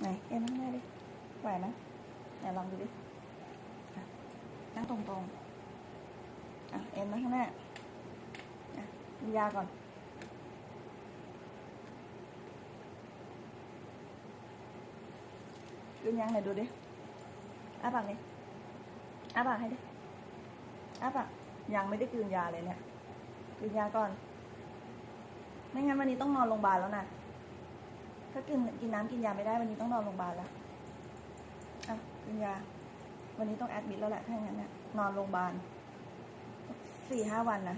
ไหนเอ็นข้างหน้าดิไหวไหมไหนลองดูดินั่งตรงๆอะเอ็นมาข้างหน้าอะดูยาก่อนดูยังไหนดูดิอ้าปากดิอ้าปากให้ดิอ้าปากยังไม่ได้กลืนยาเลยเนี่ยกลืนยาก่อน ไม่งั้นวันนี้ต้องนอนโรงพยาบาลแล้วนะ ถ้ากินกินน้ำกินยาไม่ได้วันนี้ต้องนอนโรงพยาบาลแล้วอะกินยา วันนี้ต้องแอดมิดแล้วแหละถ้าอย่างนั้นเนี่ยนอนโรงพยาบาลสี่ห้าวันนะ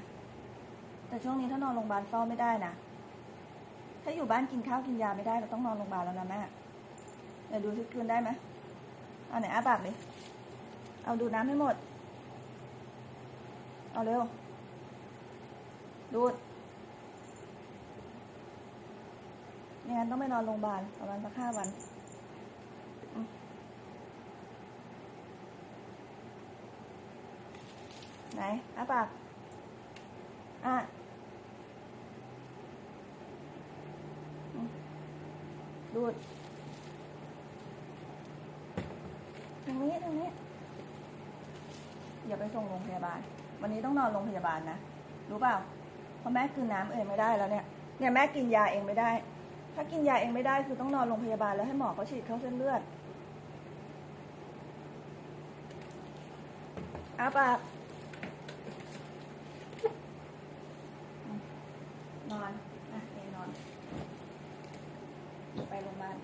แต่ช่วงนี้ถ้านอนโรงพยาบาลเฝ้าไม่ได้นะถ้าอยู่บ้านกินข้าวกินยาไม่ได้เราต้องนอนโรงพยาบาลแล้วนะแม่เดี๋ยวดูซิคืนได้ไหมเอาไหนอ้าปากดิเอาดูดน้ำให้หมด เอาเร็ว ดูด ไม่งั้นต้องไปนอนโรงพยาบาลประมาณสักห้าวันไหนอ้าปากอะดูดทางนี้ทางนี้ อย่าไปส่งโรงพยาบาล วันนี้ต้องนอนโรงพยาบาลนะ รู้เปล่า เพราะแม่กินน้ำเองไม่ได้แล้วเนี่ย เนี่ยแม่กินยาเองไม่ได้ ถ้ากินยาเองไม่ได้คือต้องนอนโรงพยาบาลแล้วให้หมอเขาฉีดเข้าเส้นเลือดอาปากนอนอะเอนอน ไปโรงพยาบาล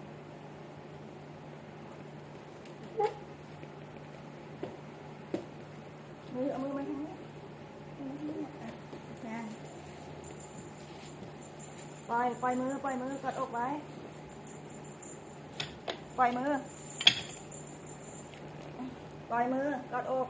มือเอามือมาทางนี้เอามือทางนี้อะแทน ปล่อย ปล่อยมือ ปล่อยมือกดอกไว้ ปล่อยมือ ปล่อยมือกดอก